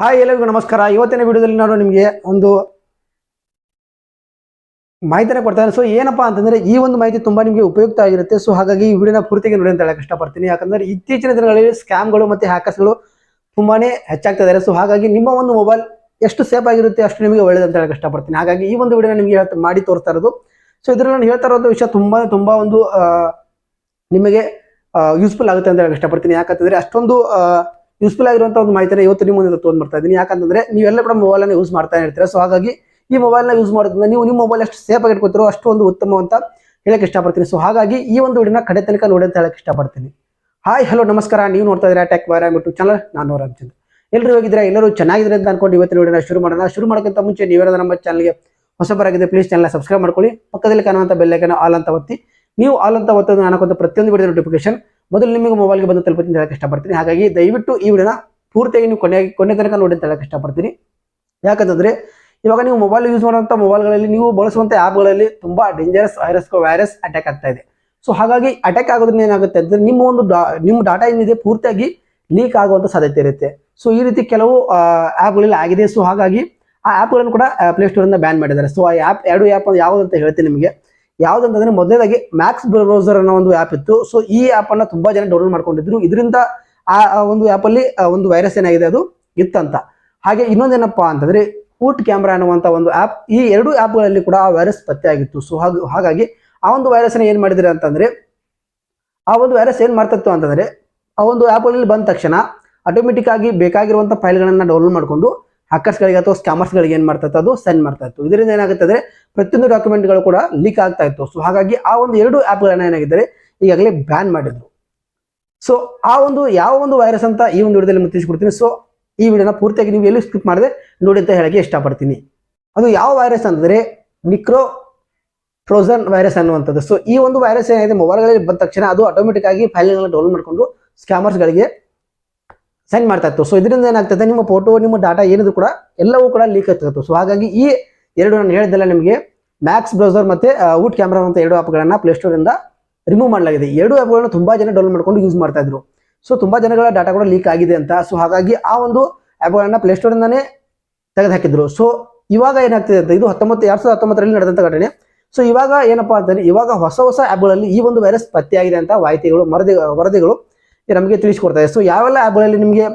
Hi ಎಲ್ಲರಿಗೂ ನಮಸ್ಕಾರ. ಇವತ್ತಿನ ವಿಡಿಯೋದಲ್ಲಿ ನಾನು ನಿಮಗೆ ಒಂದು ಮಾಹಿತಿನ ಕೊಡ್ತಾರೆ ಸೊ ಏನಪ್ಪಾ ಅಂತಂದ್ರೆ ಈ ಒಂದು ಮಾಹಿತಿ ತುಂಬಾ ನಿಮಗೆ ಉಪಯುಕ್ತ ಆಗಿರುತ್ತೆ. ಸೊ ಹಾಗಾಗಿ ಈ ವಿಡಿಯೋನ ಪೂರ್ತಿಗೆ ನೋಡಿ ಅಂತ ಹೇಳಕ್ ಇಷ್ಟಪಡ್ತೀನಿ. ಯಾಕಂದ್ರೆ ಇತ್ತೀಚಿನ ದಿನಗಳಲ್ಲಿ ಸ್ಕ್ಯಾಮ್ಗಳು ಮತ್ತೆ ಹ್ಯಾಕರ್ಸ್ಗಳು ತುಂಬಾನೇ ಹೆಚ್ಚಾಗ್ತಾ ಇದ್ದಾರೆ ಸೊ ಹಾಗಾಗಿ ನಿಮ್ಮ ಒಂದು ಮೊಬೈಲ್ ಎಷ್ಟು ಸೇಫ್ ಆಗಿರುತ್ತೆ ಅಷ್ಟು ನಿಮಗೆ ಒಳ್ಳೇದು ಅಂತ ಹೇಳಕ್ ಇಷ್ಟಪಡ್ತೀನಿ. ಹಾಗಾಗಿ ಈ ಒಂದು ವಿಡಿಯೋನ ನಿಮಗೆ ಮಾಡಿ ತೋರಿಸ್ತಾ ಇರೋದು. ಸೊ ಇದ್ರಲ್ಲಿ ನಾನು ಹೇಳ್ತಾ ಇರೋದು ವಿಷಯ ತುಂಬಾ ತುಂಬಾ ಒಂದು ನಿಮಗೆ ಯೂಸ್ಫುಲ್ ಆಗುತ್ತೆ ಅಂತ ಹೇಳಕ್ ಇಷ್ಟಪಡ್ತೀನಿ. ಯಾಕಂತಂದರೆ ಅಷ್ಟೊಂದು ಯೂಸ್ಫುಲ್ ಆಗಿರುವಂತ ಒಂದು ಮಾಹಿತಿನ ಇವತ್ತು ನಿಮ್ಮ ಮುಂದೆ ತೊಗೊಂಡ್ ಬರ್ತಾ ಇದ್ದೀನಿ. ಯಾಕಂತಂದ್ರೆ ನೀವೆಲ್ಲ ಕೂಡ ಮೊಬೈಲ್ ಅನ್ನು ಯೂಸ್ ಮಾಡ್ತಾ ಇರ್ತೀರ. ಸೊ ಹಾಗಾಗಿ ಈ ಮೊಬೈಲ್ನ ಯೂಸ್ ಮಾಡೋದ್ರಿಂದ ನೀವು ನಿಮ್ಮ ಮೊಬೈಲ್ ಎಷ್ಟು ಸೇಫ್ ಆಗಿ ಇಟ್ಕೋತಿರೋ ಅಷ್ಟು ಒಂದು ಉತ್ತಮ ಅಂತ ಹೇಳಕ್ ಇಷ್ಟಪಡ್ತೀನಿ. ಸೊ ಹಾಗಾಗಿ ಈ ಒಂದು ವಿಡಿಯೋನ ಕಡೆ ತನಕ ನೋಡಿ ಅಂತ ಹೇಳಕ್ ಇಷ್ಟಪಡ್ತೀನಿ. ಹಾಯ್ ಹಲೋ ನಮಸ್ಕಾರ. ನೀವು ನೋಡ್ತಾ ಇದ್ದೀರಾ ಟೆಕ್ ವೈರ್ ಯೂಟ್ಯೂಬ್ ಚಾನಲ್ ನಾನು ರಾಮಚಂದ್ರ. ಎಲ್ಲರೂ ಹೋಗಿದ್ರೆ ಎಲ್ಲರೂ ಚೆನ್ನಾಗಿದ್ರೆ ಅಂತ ಅನ್ಕೊಂಡು ಇವತ್ತಿನ ವಿಡಿಯೋನ ಶುರು ಮಾಡೋಣ. ಶುರು ಮಾಡೋಕ್ಕಿಂತ ಮುಂಚೆ ನೀವೇನಾದ್ರೂ ನಮ್ಮ ಚಾನಲ್ಗೆ ಹೊಸಬರಾಗಿದೆ ಪ್ಲೀಸ್ ಚಾನಲ್ ಸಬ್ಸ್ಕ್ರೈಬ್ ಮಾಡ್ಕೊಳ್ಳಿ. ಪಕ್ಕದಲ್ಲಿ ಕಾಣುವಂತ ಬೆಲ್ಲೈಕನ್ ಆಲ್ ಅಂತ ಒತ್ತಿ. ನೀವು ಆಲ್ ಅಂತ ಒತ್ತೋದು ನಾನು ಪ್ರತಿಯೊಂದು ವಿಡಿಯೋ ನೋಟಿಫಿಕೇಶನ್ ಮೊದಲು ನಿಮಗೆ ಮೊಬೈಲ್ಗೆ ಬಂದು ತಲುಪುತ್ತೀನಿ ಅಂತ ಹೇಳಕ್ ಇಷ್ಟಪಡ್ತೀನಿ. ಹಾಗಾಗಿ ದಯವಿಟ್ಟು ಈ ವಿಡಿಯೋನ ಪೂರ್ತಿಯಾಗಿ ನೀವು ಕೊನೆ ಕೊನೆ ತನಕ ನೋಡಿ ಅಂತ ಹೇಳಕ್ಕೆ ಇಷ್ಟಪಡ್ತೀನಿ. ಯಾಕಂತಂದರೆ ಇವಾಗ ನೀವು ಮೊಬೈಲ್ ಯೂಸ್ ಮಾಡುವಂಥ ಮೊಬೈಲ್ಗಳಲ್ಲಿ ನೀವು ಬಳಸುವಂಥ ಆ್ಯಪ್ಗಳಲ್ಲಿ ತುಂಬಾ ಡೇಂಜರಸ್ ವೈರಸ್ ವೈರಸ್ ಅಟ್ಯಾಕ್ ಆಗ್ತಾ ಇದೆ. ಸೊ ಹಾಗಾಗಿ ಅಟ್ಯಾಕ್ ಆಗೋದ್ರಿಂದ ಏನಾಗುತ್ತೆ ಅಂದ್ರೆ ನಿಮ್ಮ ಒಂದು ಡಾ- ನಿಮ್ಮ ಡಾಟಾ ಏನಿದೆ ಪೂರ್ತಿಯಾಗಿ ಲೀಕ್ ಆಗುವಂಥ ಸಾಧ್ಯತೆ ಇರುತ್ತೆ. ಸೊ ಈ ರೀತಿ ಕೆಲವು ಆ್ಯಪ್ಗಳಲ್ಲಿ ಆಗಿದೆ. ಸೊ ಹಾಗಾಗಿ ಆ ಆ್ಯಪ್ಗಳನ್ನು ಕೂಡ ಪ್ಲೇಸ್ಟೋರಿಂದ ಬ್ಯಾನ್ ಮಾಡಿದ್ದಾರೆ. ಸೊ ಆ ಆ್ಯಪ್ ಎರಡು ಆ್ಯಪ್ ಯಾವುದು ಅಂತ ಹೇಳ್ತೀನಿ ನಿಮಗೆ. ಯಾವ್ದಂತಂದ್ರೆ ಮೊದಲನೇದಾಗಿ ಮ್ಯಾಕ್ಸ್ ಬ್ರೌಸರ್ ಅನ್ನೋ ಒಂದು ಆ್ಯಪ್ ಇತ್ತು. ಸೊ ಈ ಆ್ಯಪ್ ಅನ್ನ ತುಂಬಾ ಜನ ಡೌನ್ಲೋಡ್ ಮಾಡ್ಕೊಂಡಿದ್ರು. ಇದರಿಂದ ಆ ಒಂದು ಆ್ಯಪಲ್ಲಿ ಒಂದು ವೈರಸ್ ಏನಾಗಿದೆ ಅದು? ಇತ್ತಂತ. ಹಾಗೆ ಇನ್ನೊಂದೇನಪ್ಪ ಅಂತಂದ್ರೆ ಊಟ್ ಕ್ಯಾಮ್ರಾ ಅನ್ನುವಂತ ಒಂದು ಆ್ಯಪ್ ಈ ಎರಡು ಆ್ಯಪ್ಗಳಲ್ಲಿ ಕೂಡ ಆ ವೈರಸ್ ಪತ್ತೆ ಆಗಿತ್ತು. ಸೊ ಹಾಗ, ಹಾಗಾಗಿ ಆ ಒಂದು ವೈರಸ್ ಏನ್ ಮಾಡಿದ್ರೆ ಅಂತಂದ್ರೆ, ಆ ಒಂದು ವೈರಸ್ ಏನ್ ಮಾಡ್ತಿತ್ತು ಅಂತಂದ್ರೆ, ಆ ಒಂದು ಆ್ಯಪ್ಗಳಲ್ಲಿ ಬಂದ ತಕ್ಷಣ ಆಟೋಮೆಟಿಕ್ ಆಗಿ ಬೇಕಾಗಿರುವಂತ ಫೈಲ್ಗಳನ್ನ ಡೌನ್ಲೋಡ್ ಮಾಡಿಕೊಂಡು ಹ್ಯಾಕರ್ಸ್ಗಳಿಗೆ ಅಥವಾ ಸ್ಕ್ಯಾಮರ್ಸ್ಗಳಿಗೆ ಏನ್ ಮಾಡ್ತಾ ಇತ್ತು? ಅದು ಸೆಂಡ್ ಮಾಡ್ತಾ ಇತ್ತು. ಇದರಿಂದ ಏನಾಗುತ್ತೆ ಅಂದ್ರೆ ಪ್ರತಿಯೊಂದು ಡಾಕ್ಯುಮೆಂಟ್ಗಳು ಕೂಡ ಲೀಕ್ ಆಗ್ತಾ ಇತ್ತು. ಸೊ ಹಾಗಾಗಿ ಆ ಒಂದು ಎರಡು ಆ್ಯಪ್ಗಳನ್ನ ಏನಾಗಿದ್ದಾರೆ? ಈಗಾಗಲೇ ಬ್ಯಾನ್ ಮಾಡಿದ್ರು. ಸೊ ಆ ಒಂದು ಯಾವ ಒಂದು ವೈರಸ್ ಅಂತ ಈ ಒಂದು ವಿಡಿಯೋದಲ್ಲಿ ಮುತ್ತಿಸ್ಕೊಡ್ತೀನಿ ಸೊ ಈ ವಿಡಿಯೋನ ಪೂರ್ತಿಯಾಗಿ ನೀವು ಎಲ್ಲಿ ಸ್ಕಿಪ್ ಮಾಡಿದೆ, ನೋಡಿ ಅಂತ ಹೇಳಕ್ಕೆ ಇಷ್ಟಪಡ್ತೀನಿ. ಅದು ಯಾವ ವೈರಸ್ ಅಂದರೆ ಮಿಕ್ರೋ ಟ್ರೋಸನ್ ವೈರಸ್ ಅನ್ನುವಂಥದ್ದು. ಸೊ ಈ ಒಂದು ವೈರಸ್ ಏನಿದೆ ಮೊಬೈಲ್ಗಳಲ್ಲಿ ಬಂದ ತಕ್ಷಣ ಅದು ಆಟೋಮೆಟಿಕ್ ಆಗಿ ಫೈಲ್ಗಳನ್ನ ಡೌನ್ಲೋಡ್ ಮಾಡಿಕೊಂಡು ಸ್ಕ್ಯಾಮರ್ಸ್ಗಳಿಗೆ ಸೆಂಡ್ ಮಾಡ್ತಾ ಇತ್ತು. ಸೊ ಇದರಿಂದ ಏನಾಗ್ತದೆ, ನಿಮ್ಮ ಫೋಟೋ ನಿಮ್ಮ ಡಾಟಾ ಏನಿದ್ರು ಕೂಡ ಎಲ್ಲವೂ ಕೂಡ ಲೀಕ್ ಆಗ್ತಿತ್ತು. ಸೊ ಹಾಗಾಗಿ ಈ ಎರಡು ನಾನು ಹೇಳಿದ್ದೆಲ್ಲ ನಿಮಗೆ ಮ್ಯಾಕ್ಸ್ ಬ್ರೌಸರ್ ಮತ್ತೆ ಊಟ್ ಕ್ಯಾಮ್ರಾ ಅಂತ ಎರಡು ಆ್ಯಪ್ಗಳನ್ನ ಪ್ಲೇಸ್ಟೋರಿಂದ ರಿಮೂವ್ ಮಾಡಲಾಗಿದೆ. ಎರಡು ಆ್ಯಪ್ಗಳನ್ನು ತುಂಬಾ ಜನ ಡೌನ್ಲೋಡ್ ಮಾಡ್ಕೊಂಡು ಯೂಸ್ ಮಾಡ್ತಾ ಇದ್ರು. ಸೊ ತುಂಬಾ ಜನಗಳ ಡಾಟಾ ಕೂಡ ಲೀಕ್ ಆಗಿದೆ ಅಂತ. ಸೊ ಹಾಗಾಗಿ ಆ ಒಂದು ಆ್ಯಪ್ಗಳನ್ನು ಪ್ಲೇಸ್ಟೋರಿಂದನೇ ತೆಗೆದುಹಾಕಿದ್ರು ತೆಗೆದು ಹಾಕಿದ್ರು ಸೊ ಇವಾಗ ಏನಾಗ್ತಿದೆ ಅಂತ, ಇದು ಹತ್ತೊಂಬತ್ತು, ಎರಡು ಸಾವಿರದ ಹತ್ತೊಂಬತ್ತರಲ್ಲಿ ನಡೆದಂತ ಘಟನೆ. ಸೊ ಇವಾಗ ಏನಪ್ಪಾ ಅಂತಂದರೆ, ಇವಾಗ ಹೊಸ ಹೊಸ ಆ್ಯಪ್ಗಳಲ್ಲಿ ಈ ಒಂದು ವೈರಸ್ ಪತ್ತೆಯಾಗಿದೆ ಅಂತ ಮಾಹಿತಿಗಳು ಮರದಿ ವರದಿಗಳು ನಮಗೆ ತಿಳಿಸ್ಕೊಡ್ತಾ ಇದೆ. ಸೊ ಯಾವೆಲ್ಲ ಆ್ಯಪ್ಗಳಲ್ಲಿ ನಿಮಗೆ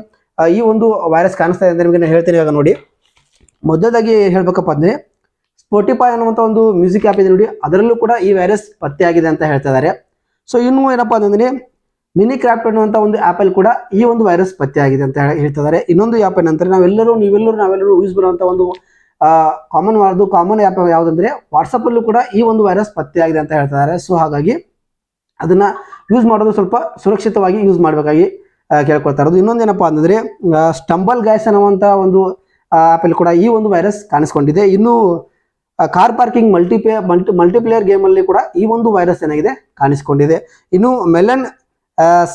ಈ ಒಂದು ವೈರಸ್ ಕಾಣಿಸ್ತಾ ಇದೆ ಅಂತ ನಿಮಗೆ ನಾನು ಹೇಳ್ತೀನಿ ಇವಾಗ ನೋಡಿ. ಮೊದಲಾಗಿ ಹೇಳ್ಬೇಕಪ್ಪ ಅಂದರೆ ಸ್ಪೋಟಿಫೈ ಅನ್ನುವಂಥ ಒಂದು ಮ್ಯೂಸಿಕ್ ಆ್ಯಪ್ ಇದೆ ನೋಡಿ. ಅದರಲ್ಲೂ ಕೂಡ ಈ ವೈರಸ್ ಪತ್ತೆಯಾಗಿದೆ ಅಂತ ಹೇಳ್ತಾ ಇದ್ದಾರೆ. ಸೊ ಇನ್ನೂ ಏನಪ್ಪ ಅಂತಂದರೆ ಮಿನಿ ಕ್ರಾಫ್ಟ್ ಅನ್ನುವಂಥ ಒಂದು ಆ್ಯಪಲ್ಲಿ ಕೂಡ ಈ ಒಂದು ವೈರಸ್ ಪತ್ತೆಯಾಗಿದೆ ಅಂತ ಹೇಳಿ ಹೇಳ್ತಾ ಇದ್ದಾರೆ. ಇನ್ನೊಂದು ಆ್ಯಪ್ ಏನಂತಾರೆ ನಾವೆಲ್ಲರೂ, ನೀವೆಲ್ಲರೂ, ನಾವೆಲ್ಲರೂ ಯೂಸ್ ಬರುವಂಥ ಒಂದು ಕಾಮನ್ ಮಾಡೋದು ಕಾಮನ್ ಆ್ಯಪ್ ಯಾವುದಂದ್ರೆ ವಾಟ್ಸಪ್ಪಲ್ಲೂ ಕೂಡ ಈ ಒಂದು ವೈರಸ್ ಪತ್ತೆಯಾಗಿದೆ ಅಂತ ಹೇಳ್ತಾ ಇದ್ದಾರೆ. ಸೊ ಹಾಗಾಗಿ ಅದನ್ನ ಯೂಸ್ ಮಾಡೋದು ಸ್ವಲ್ಪ ಸುರಕ್ಷಿತವಾಗಿ ಯೂಸ್ ಮಾಡಬೇಕಾಗಿ ಕೇಳ್ಕೊಳ್ತಾ ಇರೋದು. ಇನ್ನೊಂದೇನಪ್ಪ ಅಂದರೆ ಸ್ಟಂಬಲ್ ಗ್ಯಾಸ್ ಅನ್ನುವಂಥ ಒಂದು ಆ್ಯಪಲ್ಲಿ ಕೂಡ ಈ ಒಂದು ವೈರಸ್ ಕಾಣಿಸ್ಕೊಂಡಿದೆ. ಇನ್ನು car parking multiplay multi multiplayer ಗೇಮಲ್ಲಿ ಕೂಡ ಈ ಒಂದು ವೈರಸ್ ಏನಾಗಿದೆ ಕಾಣಿಸ್ಕೊಂಡಿದೆ. ಇನ್ನು ಮೆಲನ್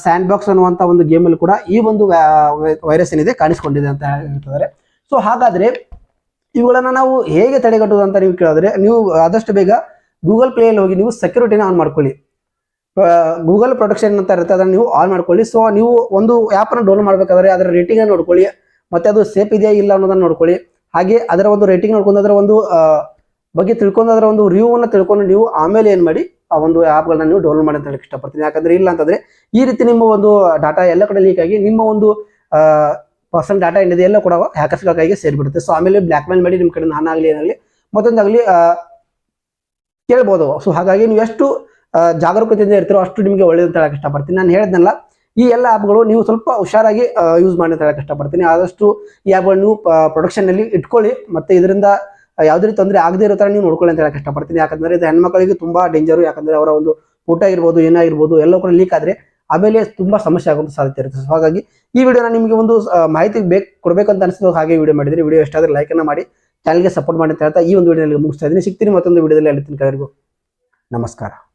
ಸ್ಯಾಂಡ್ ಬಾಕ್ಸ್ ಅನ್ನುವಂಥ ಒಂದು ಗೇಮಲ್ಲಿ ಕೂಡ ಈ ಒಂದು ವೈರಸ್ ಏನಿದೆ ಕಾಣಿಸ್ಕೊಂಡಿದೆ ಅಂತ ಹೇಳ್ತಿದ್ದಾರೆ. ಸೊ ಹಾಗಾದರೆ ಇವುಗಳನ್ನು ನಾವು ಹೇಗೆ ತಡೆಗಟ್ಟುವುದು ಅಂತ ನೀವು ಕೇಳಿದ್ರೆ, ನೀವು ಆದಷ್ಟು ಬೇಗ ಗೂಗಲ್ ಪ್ಲೇಯಲ್ಲಿ ಹೋಗಿ ನೀವು ಸೆಕ್ಯೂರಿಟಿನ ಆನ್ ಮಾಡ್ಕೊಳ್ಳಿ. ಗೂಗಲ್ ಪ್ರೊಡಕ್ಷನ್ ಅಂತ ಇರುತ್ತೆ, ಅದನ್ನು ನೀವು ಆನ್ ಮಾಡ್ಕೊಳ್ಳಿ. ಸೊ ನೀವು ಒಂದು ಆ್ಯಪನ್ನು ಡೌನ್ಲೋಡ್ ಮಾಡಬೇಕಾದ್ರೆ ಅದರ ರೇಟಿಂಗ್ ನೋಡ್ಕೊಳ್ಳಿ, ಮತ್ತೆ ಅದು ಸೇಫ್ ಇದೆಯಾ ಇಲ್ಲ ಅನ್ನೋದನ್ನ ನೋಡ್ಕೊಳ್ಳಿ. ಹಾಗೆ ಅದರ ಒಂದು ರೇಟಿಂಗ್ ನೋಡ್ಕೊಂಡು ಅದರ ಒಂದು ಬಗ್ಗೆ ತಿಳ್ಕೊಂಡು ಅದರ ಒಂದು ರಿವ್ಯೂವನ್ನು ತಿಳ್ಕೊಂಡು ನೀವು ಆಮೇಲೆ ಏನು ಮಾಡಿ ಆ ಒಂದು ಆ್ಯಪ್ಗಳನ್ನ ನೀವು ಡೌನ್ಲೋಡ್ ಮಾಡಿ ಅಂತ ಹೇಳಕ್ಕೆ ಇಷ್ಟಪಡ್ತೀನಿ. ಯಾಕಂದರೆ ಇಲ್ಲ ಅಂತಂದರೆ ಈ ರೀತಿ ನಿಮ್ಮ ಒಂದು ಡಾಟಾ ಎಲ್ಲ ಕಡೆ ಲೀಕ್ ಆಗಿ ನಿಮ್ಮ ಒಂದು ಪರ್ಸನಲ್ ಡಾಟಾ ಏನಿದೆ ಎಲ್ಲ ಕೂಡ ಹ್ಯಾಕರ್ಸ್ಗಳ ಕೈಗೆ ಸೇರಿಬಿಡುತ್ತೆ. ಸೊ ಆಮೇಲೆ ಬ್ಲ್ಯಾಕ್ ಮೇಲ್ ಮಾಡಿ ನಿಮ್ಮ ಕಡೆ ನಾನಾಗಲಿ ಏನಾಗಲಿ ಮತ್ತೊಂದಾಗಲಿ ಕೇಳ್ಬೋದು. ಸೊ ಹಾಗಾಗಿ ನೀವು ಎಷ್ಟು ಜಾಗರೂಕತೆಯಿಂದ ಇರ್ತಿರೋ ಅಷ್ಟು ನಿಮಗೆ ಒಳ್ಳೇದು ಅಂತ ಹೇಳಕ್ ಇಷ್ಟಪಡ್ತೀನಿ. ನಾನು ಹೇಳಿದ್ನಲ್ಲ, ಈ ಎಲ್ಲ ಆ್ಯಪ್ಗಳು ನೀವು ಸ್ವಲ್ಪ ಹುಷಾರಾಗಿ ಯೂಸ್ ಮಾಡಿ ಅಂತ ಹೇಳಕ್ ಇಷ್ಟಪಡ್ತೀನಿ. ಆದಷ್ಟು ಈ ಆ್ಯಪ್ಗಳು ನೀವು ಪ್ರೊಡಕ್ಷನ್ ಅಲ್ಲಿ ಇಟ್ಕೊಳ್ಳಿ. ಮತ್ತು ಇದರಿಂದ ಯಾವುದೇ ರೀತಿ ತೊಂದರೆ ಆಗದೇ ಇರೋ ಥರ ನೀವು ನೋಡ್ಕೊಳ್ಳಿ ಅಂತ ಹೇಳಕ್ ಇಷ್ಟಪಡ್ತೀನಿ. ಯಾಕಂದರೆ ಇದು ಹೆಣ್ಮಕ್ಳಿಗೆ ತುಂಬ ಡೇಂಜರು ಯಾಕಂದರೆ ಅವರ ಒಂದು ಊಟ ಇರ್ಬೋದು ಏನಾಗಿರ್ಬೋದು ಎಲ್ಲ ಕೂಡ ಲೀಕ್ ಆದರೆ ಆಮೇಲೆ ತುಂಬ ಸಮಸ್ಯೆ ಆಗುವಂಥ ಸಾಧ್ಯತೆ ಇರುತ್ತೆ. ಸೊ ಹಾಗಾಗಿ ಈ ವಿಡಿಯೋನ ನಿಮಗೆ ಒಂದು ಮಾಹಿತಿ ಬೇಕು, ಕೊಡಬೇಕು ಅಂತ ಅನಿಸಿದ್ರು ಹಾಗೆ ವಿಡಿಯೋ ಮಾಡಿದರೆ ವಿಡಿಯೋ ಎಷ್ಟಾದರೂ ಲೈಕನ್ನು ಮಾಡಿ ಚಾನಲ್ಗೆ ಸಪೋರ್ಟ್ ಮಾಡಿ ಅಂತ ಹೇಳ್ತಾ ಈ ಒಂದು ವಿಡಿಯೋನಲ್ಲಿ ಮುಗಿಸ್ತಾ ಇದ್ದೀನಿ. ಸಿಗ್ತೀನಿ ಮತ್ತೊಂದು ವಿಡಿಯೋದಲ್ಲಿ ಹೇಳ್ತೀನಿ ಕಡೆಗೂ ನಮಸ್ಕಾರ.